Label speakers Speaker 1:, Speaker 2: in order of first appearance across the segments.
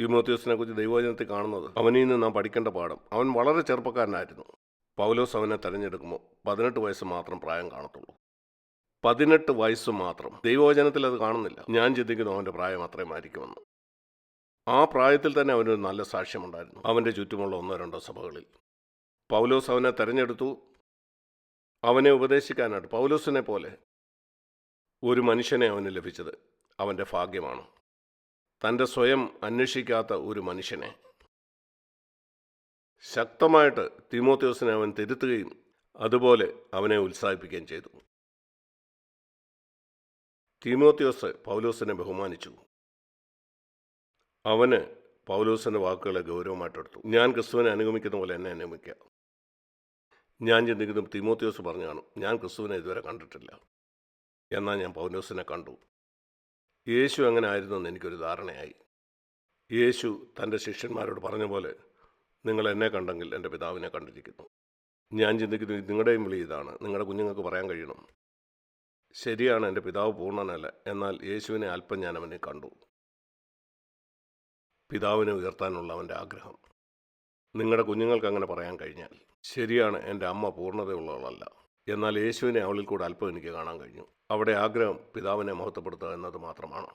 Speaker 1: തിമോത്യോസിനെ കുറിച്ച് ദൈവവചനത്തിൽ കാണുന്നത് അവനിൽ നിന്ന് നാം പഠിക്കേണ്ട പാഠം. അവൻ വളരെ ചെറുപ്പക്കാരനായിരുന്നു. പൗലോസ് അവനെ തെരഞ്ഞെടുക്കുമ്പോൾ പതിനെട്ട് വയസ്സ് മാത്രം പ്രായം കാണത്തുള്ളൂ. പതിനെട്ട് വയസ്സ് മാത്രം. ദൈവവചനത്തിൽ അത് കാണുന്നില്ല. ഞാൻ ചിന്തിക്കുന്നു അവന്റെ പ്രായം അത്രയുമായിരിക്കുമെന്ന് ആ പ്രായത്തിൽ തന്നെ അവനൊരു നല്ല സാക്ഷ്യമുണ്ടായിരുന്നു. അവന്റെ ചുറ്റുമുള്ള ഒന്നോ രണ്ടോ സഭകളിൽ. പൗലോസ് അവനെ തെരഞ്ഞെടുത്തു. അവനെ ഉപദേശിക്കാനായിട്ട്. പൗലോസിനെ പോലെ ഒരു മനുഷ്യനെ അവന് ലഭിച്ചത് അവന്റെ ഭാഗ്യമാണ്. തന്റെ സ്വയം അന്വേഷിക്കാത്ത ഒരു മനുഷ്യനെ. ശക്തമായിട്ട് തിമോത്യോസിനെ അവൻ തിരുത്തുകയും അതുപോലെ അവനെ ഉത്സാഹിപ്പിക്കുകയും ചെയ്തു. തിമോത്യോസ് പൗലോസിനെ ബഹുമാനിച്ചു. അവന് പൗലോസിന്റെ വാക്കുകളെ ഗൗരവമായിട്ടെടുത്തു ഞാൻ ക്രിസ്തുവിനെ അനുഗമിക്കുന്ന പോലെ എന്നെ അനുഗമിക്കുക. ഞാൻ ചിന്തിക്കുന്നു തിമോത്യോസ് പറഞ്ഞു കാണും ഞാൻ ക്രിസ്തുവിനെ ഇതുവരെ കണ്ടിട്ടില്ല. എന്നാൽ ഞാൻ പൗലോസിനെ കണ്ടു. യേശു അങ്ങനെ ആയിരുന്നെന്ന് എനിക്കൊരു ധാരണയായി. യേശു തന്റെ ശിഷ്യന്മാരോട് പറഞ്ഞ പോലെ നിങ്ങൾ എന്നെ കണ്ടെങ്കിൽ എന്റെ പിതാവിനെ കണ്ടിരിക്കുന്നു. ഞാൻ ചിന്തിക്കുന്നു നിങ്ങളുടെയും വിളി ഇതാണ്. നിങ്ങളുടെ കുഞ്ഞുങ്ങൾക്ക് പറയാൻ കഴിയണം. ശരിയാണ് എന്റെ പിതാവ് പൂർണനല്ല. എന്നാൽ യേശുവിനെ അല്പം ഞാൻ അവനെ കണ്ടു. പിതാവിനെ ഉയർത്താനുള്ള അവന്റെ ആഗ്രഹം. നിങ്ങളുടെ കുഞ്ഞുങ്ങൾക്ക് അങ്ങനെ പറയാൻ കഴിഞ്ഞാൽ ശരിയാണ് എന്റെ അമ്മ പൂർണതയുള്ളവളല്ല. എന്നാൽ യേശുവിനെ അവളിൽ കൂടെ അല്പം എനിക്ക് കാണാൻ കഴിഞ്ഞു. അവിടെ ആഗ്രഹം പിതാവിനെ മഹത്വപ്പെടുത്തുക എന്നത് മാത്രമാണ്.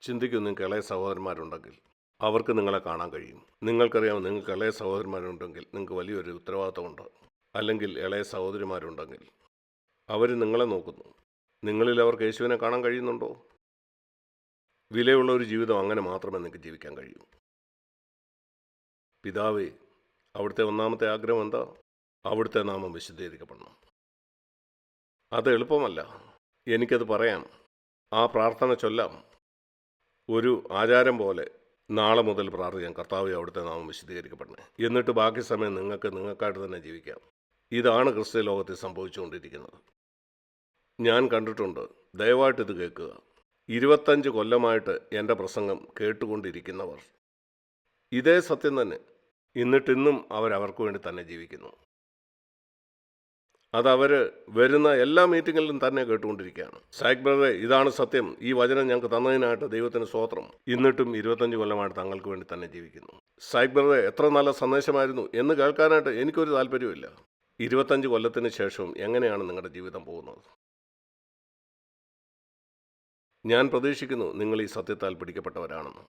Speaker 1: ചിന്തിക്കും നിങ്ങൾക്ക് ഇളയ സഹോദരന്മാരുണ്ടെങ്കിൽ അവർക്ക് നിങ്ങളെ കാണാൻ കഴിയും. നിങ്ങൾക്കറിയാം നിങ്ങൾക്ക് ഇളയ സഹോദരന്മാരുണ്ടെങ്കിൽ നിങ്ങൾക്ക് വലിയൊരു ഉത്തരവാദിത്തമുണ്ട്. അല്ലെങ്കിൽ ഇളയ സഹോദരിമാരുണ്ടെങ്കിൽ അവർ നിങ്ങളെ നോക്കുന്നു. നിങ്ങളിൽ അവർക്ക് യേശുവിനെ കാണാൻ കഴിയുന്നുണ്ടോ? വിലയുള്ള ഒരു ജീവിതം അങ്ങനെ മാത്രമേ നിങ്ങൾക്ക് ജീവിക്കാൻ കഴിയൂ. പിതാവേ അവിടുത്തെ ഒന്നാമത്തെ ആഗ്രഹം എന്താ? അവിടുത്തെ നാമം വിശദീകരിക്കപ്പെടണം അത് എളുപ്പമല്ല. എനിക്കത് പറയാം. ആ പ്രാർത്ഥന ചൊല്ലാം. ഒരു ആചാരം പോലെ നാളെ മുതൽ പ്രാർത്ഥിക്കാം. കർത്താവ് അവിടുത്തെ നാമം വിശദീകരിക്കപ്പെടണേ എന്നിട്ട് ബാക്കി സമയം നിങ്ങൾക്ക് നിങ്ങൾക്കായിട്ട് തന്നെ ജീവിക്കാം. ഇതാണ് ക്രിസ്ത്യ ലോകത്തിൽ സംഭവിച്ചുകൊണ്ടിരിക്കുന്നത്. ഞാൻ കണ്ടിട്ടുണ്ട്. ദയവായിട്ട് ഇത് കേൾക്കുക. ഇരുപത്തഞ്ച് കൊല്ലമായിട്ട് എന്റെ പ്രസംഗം കേട്ടുകൊണ്ടിരിക്കുന്നവർ. ഇതേ സത്യം തന്നെ. എന്നിട്ടിന്നും അവരവർക്ക് വേണ്ടി തന്നെ ജീവിക്കുന്നു. അതവർ വരുന്ന എല്ലാ മീറ്റിങ്ങിലും തന്നെ കേട്ടുകൊണ്ടിരിക്കുകയാണ്. സാക് ബ്രദറെ ഇതാണ് സത്യം. ഈ വചനം ഞങ്ങൾക്ക് തന്നതിനായിട്ട് ദൈവത്തിന് സ്വോത്രം എന്നിട്ടും ഇരുപത്തഞ്ച് കൊല്ലമായിട്ട് തങ്ങൾക്ക് വേണ്ടി തന്നെ ജീവിക്കുന്നു. സാക് ബ്രദറെ എത്ര നല്ല സന്ദേശമായിരുന്നു. എന്ന് കേൾക്കാനായിട്ട് എനിക്കൊരു താല്പര്യമില്ല ഇരുപത്തഞ്ച് കൊല്ലത്തിന് ശേഷവും എങ്ങനെയാണ് നിങ്ങളുടെ ജീവിതം പോകുന്നത്? ഞാൻ പ്രതീക്ഷിക്കുന്നു നിങ്ങൾ ഈ സത്യത്താൽ പിടിക്കപ്പെട്ടവരാണെന്ന്.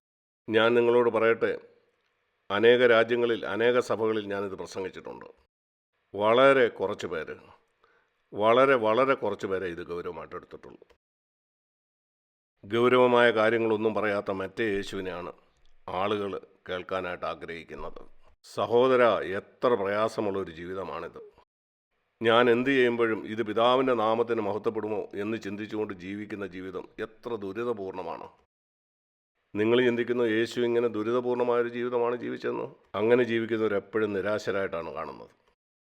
Speaker 1: ഞാൻ നിങ്ങളോട് പറയട്ടെ അനേക രാജ്യങ്ങളിൽ അനേക സഭകളിൽ ഞാനിത് പ്രസംഗിച്ചിട്ടുണ്ട്. വളരെ കുറച്ച് പേര്. വളരെ വളരെ കുറച്ച് പേരെ ഇത് ഗൗരവമായിട്ട് എടുത്തിട്ടുള്ളൂ. ഗൗരവമായ കാര്യങ്ങളൊന്നും പറയാത്ത മറ്റേ യേശുവിനെയാണ് ആളുകൾ കേൾക്കാനായിട്ട് ആഗ്രഹിക്കുന്നത്. സഹോദര എത്ര പ്രയാസമുള്ള ഒരു ജീവിതമാണിത്. ഞാൻ എന്ത് ചെയ്യുമ്പോഴും ഇത് പിതാവിന്റെ നാമത്തിന് മഹത്വപ്പെടുമോ എന്ന് ചിന്തിച്ചുകൊണ്ട് ജീവിക്കുന്ന ജീവിതം എത്ര ദുരിതപൂർണമാണ്. നിങ്ങൾ ചിന്തിക്കുന്നു യേശു ഇങ്ങനെ ദുരിതപൂർണമായൊരു ജീവിതമാണ് ജീവിച്ചതെന്ന്? അങ്ങനെ ജീവിക്കുന്നവരെപ്പോഴും നിരാശരായിട്ടാണ് കാണുന്നത്.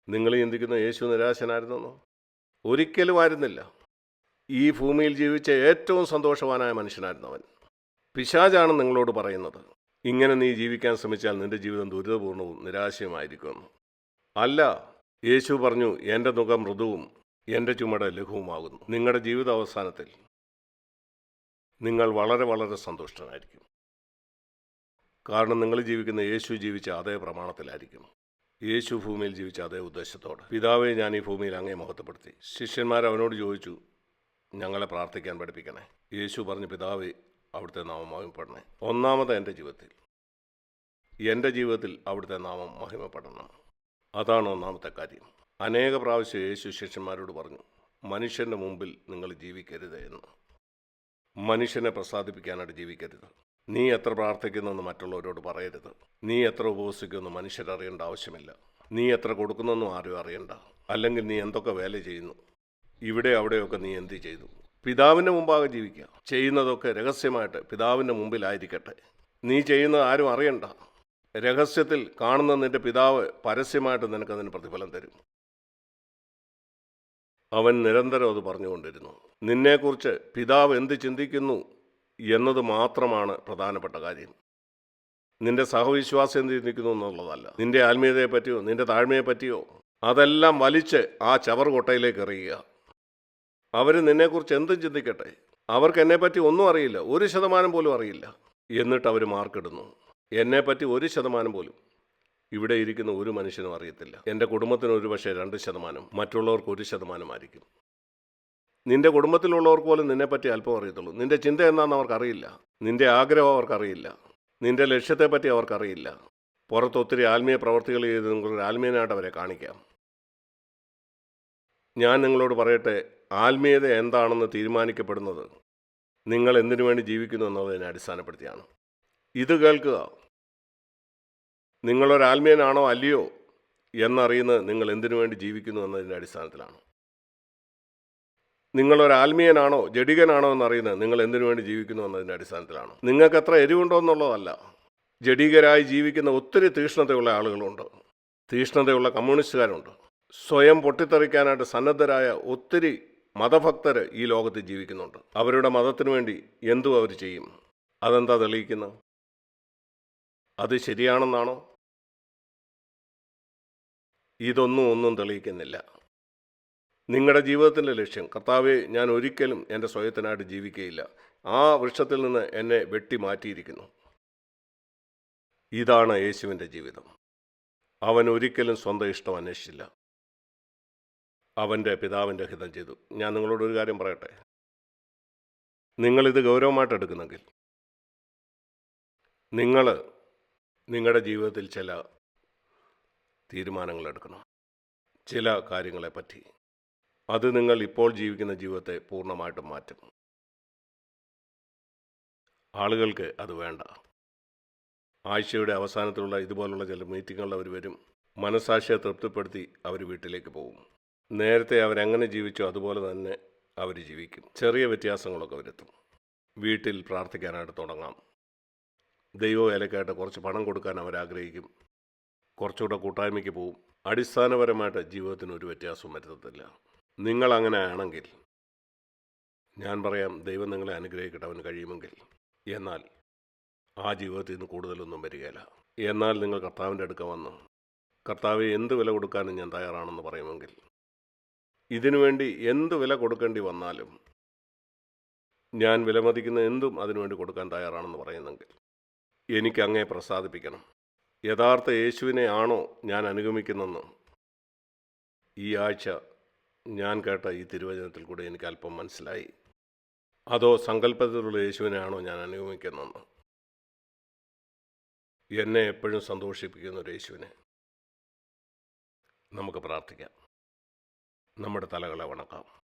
Speaker 1: നിങ്ങൾ ചിന്തിക്കുന്ന യേശു നിരാശനായിരുന്നെന്നോ ഒരിക്കലും ആയിരുന്നില്ല. ഈ ഭൂമിയിൽ ജീവിച്ച ഏറ്റവും സന്തോഷവാനായ മനുഷ്യനായിരുന്നു അവൻ. പിശാചാണ് നിങ്ങളോട് പറയുന്നത്. ഇങ്ങനെ നീ ജീവിക്കാൻ ശ്രമിച്ചാൽ നിന്റെ ജീവിതം ദുരിതപൂർണവും നിരാശയുമായിരിക്കുമെന്ന് അല്ല യേശു പറഞ്ഞു എന്റെ മുഖം മൃദുവും എന്റെ ചുമട ലഘുവുമാകുന്നു. നിങ്ങളുടെ ജീവിത അവസാനത്തിൽ നിങ്ങൾ വളരെ വളരെ സന്തുഷ്ടനായിരിക്കും. കാരണം നിങ്ങൾ ജീവിക്കുന്ന യേശു ജീവിച്ച അതേ പ്രമാണത്തിലായിരിക്കും. യേശു ഭൂമിയിൽ ജീവിച്ച അതേ ഉദ്ദേശത്തോടെ. പിതാവെ ഞാൻ ഈ ഭൂമിയിൽ അങ്ങേ മഹത്വപ്പെടുത്തി ശിഷ്യന്മാർ അവനോട് ചോദിച്ചു ഞങ്ങളെ പ്രാർത്ഥിക്കാൻ പഠിപ്പിക്കണേ? യേശു പറഞ്ഞു പിതാവെ അവിടുത്തെ നാമം മഹിമപ്പെടണേ. ഒന്നാമത് എന്റെ ജീവിതത്തിൽ. എന്റെ ജീവിതത്തിൽ അവിടുത്തെ നാമം മഹിമപ്പെടണം. അതാണ് ഒന്നാമത്തെ കാര്യം. അനേക പ്രാവശ്യം യേശു ശിഷ്യന്മാരോട് പറഞ്ഞു മനുഷ്യന്റെ മുമ്പിൽ നിങ്ങൾ ജീവിക്കരുത് എന്ന്. മനുഷ്യനെ പ്രസാദിപ്പിക്കാനായിട്ട് ജീവിക്കരുത്. നീ എത്ര പ്രാർത്ഥിക്കുന്നെന്ന് മറ്റുള്ളവരോട് പറയരുത്. നീ എത്ര ഉപവസിക്കുമെന്ന് മനുഷ്യരറിയേണ്ട ആവശ്യമില്ല. നീ എത്ര കൊടുക്കുന്നെന്നും ആരും അറിയണ്ട. അല്ലെങ്കിൽ നീ എന്തൊക്കെ വേല ചെയ്യുന്നു. ഇവിടെ അവിടെയൊക്കെ നീ എന്ത് ചെയ്തു. പിതാവിന്റെ മുമ്പാകെ ജീവിക്കുക. ചെയ്യുന്നതൊക്കെ രഹസ്യമായിട്ട് പിതാവിന്റെ മുമ്പിലായിരിക്കട്ടെ. നീ ചെയ്യുന്നത് ആരും അറിയണ്ട. രഹസ്യത്തിൽ കാണുന്ന നിന്റെ പിതാവ് പരസ്യമായിട്ട് നിനക്കതിന് പ്രതിഫലം തരും. അവൻ നിരന്തരം അത് പറഞ്ഞുകൊണ്ടിരുന്നു. നിന്നെക്കുറിച്ച് പിതാവ് എന്ത് ചിന്തിക്കുന്നു? എന്നത് മാത്രമാണ് പ്രധാനപ്പെട്ട കാര്യം. നിന്റെ സഹവിശ്വാസം എന്ത് ചിന്തിക്കുന്നു എന്നുള്ളതല്ല. നിന്റെ ആത്മീയതയെ പറ്റിയോ നിന്റെ താഴ്മയെ പറ്റിയോ അതെല്ലാം വലിച്ച് ആ ചവർ കൊട്ടയിലേക്ക് എറിയുക. അവർ നിന്നെക്കുറിച്ച് എന്തും ചിന്തിക്കട്ടെ. അവർക്ക് എന്നെപ്പറ്റി ഒന്നും അറിയില്ല. ഒരു ശതമാനം പോലും അറിയില്ല. എന്നിട്ട് അവർ മാർക്കിടുന്നു എന്നെപ്പറ്റി ഒരു ശതമാനം പോലും. ഇവിടെ ഇരിക്കുന്ന ഒരു മനുഷ്യനും അറിയത്തില്ല. എന്റെ കുടുംബത്തിന് ഒരു പക്ഷേ രണ്ട് ശതമാനം. മറ്റുള്ളവർക്ക് ഒരു ശതമാനമായിരിക്കും നിന്റെ കുടുംബത്തിലുള്ളവർക്ക് പോലും നിന്നെപ്പറ്റി അല്പം അറിയത്തുള്ളൂ. നിന്റെ ചിന്ത എന്താണെന്ന് അവർക്കറിയില്ല. നിന്റെ ആഗ്രഹം അവർക്കറിയില്ല. നിന്റെ ലക്ഷ്യത്തെപ്പറ്റി അവർക്കറിയില്ല. പുറത്ത് ഒത്തിരി ആത്മീയ പ്രവർത്തികൾ ചെയ്ത് നിങ്ങൾക്ക് ആത്മീയനായിട്ട് അവരെ കാണിക്കാം. ഞാൻ നിങ്ങളോട് പറയട്ടെ ആത്മീയത എന്താണെന്ന് തീരുമാനിക്കപ്പെടുന്നത് നിങ്ങൾ എന്തിനു വേണ്ടി ജീവിക്കുന്നു എന്നുള്ളതിനെ അടിസ്ഥാനപ്പെടുത്തിയാണ്. ഇത് കേൾക്കുക. നിങ്ങളൊരു ആത്മീയനാണോ അല്ലയോ എന്നറിയുന്നത് നിങ്ങൾ എന്തിനു വേണ്ടി ജീവിക്കുന്നു എന്നതിന്റെ അടിസ്ഥാനത്തിലാണ്. നിങ്ങളൊരു ആത്മീയനാണോ ജഡികനാണോ എന്നറിയുന്നത് നിങ്ങൾ എന്തിനു വേണ്ടി ജീവിക്കുന്നു എന്നതിന്റെ അടിസ്ഥാനത്തിലാണ്. നിങ്ങൾക്ക് അത്ര എരിവുണ്ടോ എന്നുള്ളതല്ല. ജഡികരായി ജീവിക്കുന്ന ഒത്തിരി തീഷ്ണതയുള്ള ആളുകളുണ്ട്. തീഷ്ണതയുള്ള കമ്മ്യൂണിസ്റ്റുകാരുണ്ട്. സ്വയം പൊട്ടിത്തെറിക്കാനായിട്ട് സന്നദ്ധരായ ഒത്തിരി മതഭക്തർ ഈ ലോകത്ത് ജീവിക്കുന്നുണ്ട്. അവരുടെ മതത്തിനു വേണ്ടി എന്തും അവർ ചെയ്യും? അതെന്താ തെളിയിക്കുന്നത് അത് ശരിയാണെന്നാണോ? ഇതൊന്നും ഒന്നും തെളിയിക്കുന്നില്ല. നിങ്ങളുടെ ജീവിതത്തിന്റെ ലക്ഷ്യം കർത്താവെ ഞാൻ ഒരിക്കലും എന്റെ സ്വയത്തിനായിട്ട് ജീവിക്കുകയില്ല ആ വൃക്ഷത്തിൽ നിന്ന് എന്നെ വെട്ടി മാറ്റിയിരിക്കുന്നു. ഇതാണ് യേശുവിന്റെ ജീവിതം. അവൻ ഒരിക്കലും സ്വന്തം ഇഷ്ടം അന്വേഷിച്ചില്ല. അവന്റെ പിതാവിന്റെ ഹിതം ചെയ്തു. ഞാൻ നിങ്ങളോട് ഒരു കാര്യം പറയട്ടെ? നിങ്ങളിത് ഗൗരവമായിട്ട് എടുക്കുന്നെങ്കിൽ നിങ്ങൾ നിങ്ങളുടെ ജീവിതത്തിൽ ചില തീരുമാനങ്ങൾ എടുക്കണം. ചില കാര്യങ്ങളെപ്പറ്റി അത് നിങ്ങൾ ഇപ്പോൾ ജീവിക്കുന്ന ജീവിതത്തെ പൂർണമായിട്ടും മാറ്റും. ആളുകൾക്ക് അത് വേണ്ട. ആഴ്ചയുടെ അവസാനത്തിലുള്ള ഇതുപോലുള്ള ചില മീറ്റിങ്ങുകളിൽ അവർ വരും. മനസാക്ഷിയെ തൃപ്തിപ്പെടുത്തി അവർ വീട്ടിലേക്ക് പോകും. നേരത്തെ അവരെങ്ങനെ ജീവിച്ചോ അതുപോലെ തന്നെ അവർ ജീവിക്കും. ചെറിയ വ്യത്യാസങ്ങളൊക്കെ വരുത്തും. വീട്ടിൽ പ്രാർത്ഥിക്കാനായിട്ട് തുടങ്ങാം. ദൈവവേലക്കായിട്ട് കുറച്ച് പണം കൊടുക്കാൻ അവരാഗ്രഹിക്കും. കുറച്ചുകൂടെ കൂട്ടായ്മയ്ക്ക് പോവും. അടിസ്ഥാനപരമായിട്ട് ജീവിതത്തിന് ഒരു വ്യത്യാസവും വരുത്തത്തില്ല. നിങ്ങൾ അങ്ങനെ ആണെങ്കിൽ ഞാൻ പറയാം ദൈവം നിങ്ങളെ അനുഗ്രഹിക്കട്ടെ അവന് കഴിയുമെങ്കിൽ. എന്നാൽ ആ ജീവിതത്തിൽ നിന്ന് കൂടുതലൊന്നും വരികയില്ല. എന്നാൽ നിങ്ങൾ കർത്താവിന്റെ അടുക്ക വന്ന് കർത്താവെ എന്ത് വില കൊടുക്കാനും ഞാൻ തയ്യാറാണെന്ന് പറയുമെങ്കിൽ ഇതിനുവേണ്ടി എന്ത് വില കൊടുക്കേണ്ടി വന്നാലും ഞാൻ വിലമതിക്കുന്ന എന്തും അതിനുവേണ്ടി കൊടുക്കാൻ തയ്യാറാണെന്ന് പറയുന്നെങ്കിൽ എനിക്ക് അങ്ങേ പ്രസാദിപ്പിക്കണം. യഥാർത്ഥ യേശുവിനെ ആണോ ഞാൻ അനുഗമിക്കുന്നെന്ന് ഈ ആഴ്ച ഞാൻ കേട്ട ഈ തിരുവചനത്തിൽ കൂടെ എനിക്ക് അല്പം മനസ്സിലായി. അതോ സങ്കല്പത്തിലുള്ള യേശുവിനെയാണോ ഞാൻ അനുഗമിക്കുന്നത് എന്നെ എപ്പോഴും സന്തോഷിപ്പിക്കുന്ന ഒരു യേശുവിനെ നമുക്ക് പ്രാർത്ഥിക്കാം. നമ്മുടെ തലകളെ വണക്കാം.